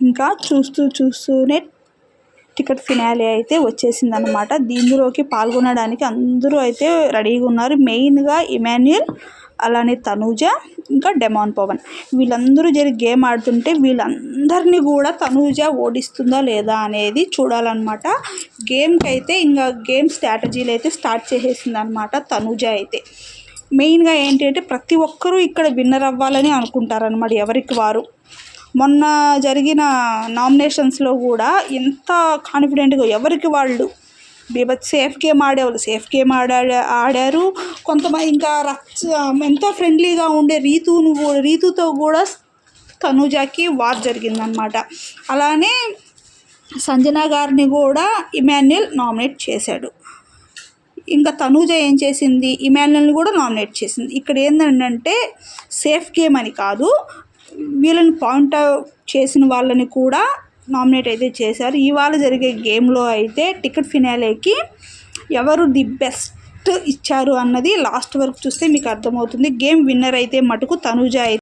ఇంకా చూస్తూ చూస్తూనే టికెట్ ఫినాలే అయితే వచ్చేసింది అనమాట దీనిలోకి పాల్గొనడానికి అందరూ అయితే రెడీగా ఉన్నారు. మెయిన్గా ఇమాన్యుయల్ అలానే తనూజ ఇంకా డెమాన్ పవన్. వీళ్ళందరూ జరి గేమ్ ఆడుతుంటే వీళ్ళందరినీ కూడా తనూజ ఓడిస్తుందా లేదా అనేది చూడాలన్నమాట. గేమ్కి అయితే ఇంకా గేమ్ స్ట్రాటజీలు అయితే స్టార్ట్ చేసేసింది అనమాట తనూజ అయితే. మెయిన్గా ఏంటి అంటే ప్రతి ఒక్కరూ ఇక్కడ విన్నర్ అవ్వాలని అనుకుంటారనమాట ఎవరికి వారు. మొన్న జరిగిన నామినేషన్స్లో కూడా ఎంత కాన్ఫిడెంట్గా ఎవరికి వాళ్ళు? బీభత్ సేఫ్ గేమ్ ఆడేవాళ్ళు సేఫ్ గేమ్ ఆడా ఆడారు. కొంతమంది ఇంకా రచ్చ ఎంతో ఫ్రెండ్లీగా ఉండే రీతును కూడా రీతుతో కూడా తనుజాకి వార్ జరిగిందనమాట అలానే సంజన గారిని కూడా ఇమాన్యుయల్ నామినేట్ చేశాడు. ఇంకా తనూజ ఏం చేసింది? ఇమాన్యుల్ని కూడా నామినేట్ చేసింది. ఇక్కడ ఏంటంటే సేఫ్ గేమ్ అని కాదు వీళ్ళని పాయింట్ చేసిన వాళ్ళని కూడా నామినేట్ అయితే చేశారు. ఇవాళ జరిగే గేమ్లో అయితే టికెట్ ఫినాలేకి ఎవరు ది బెస్ట్ ఇచ్చారు అన్నది లాస్ట్ వరకు చూస్తే మీకు అర్థమవుతుంది. గేమ్ విన్నర్ అయితే మటుకు తనుజ అయితే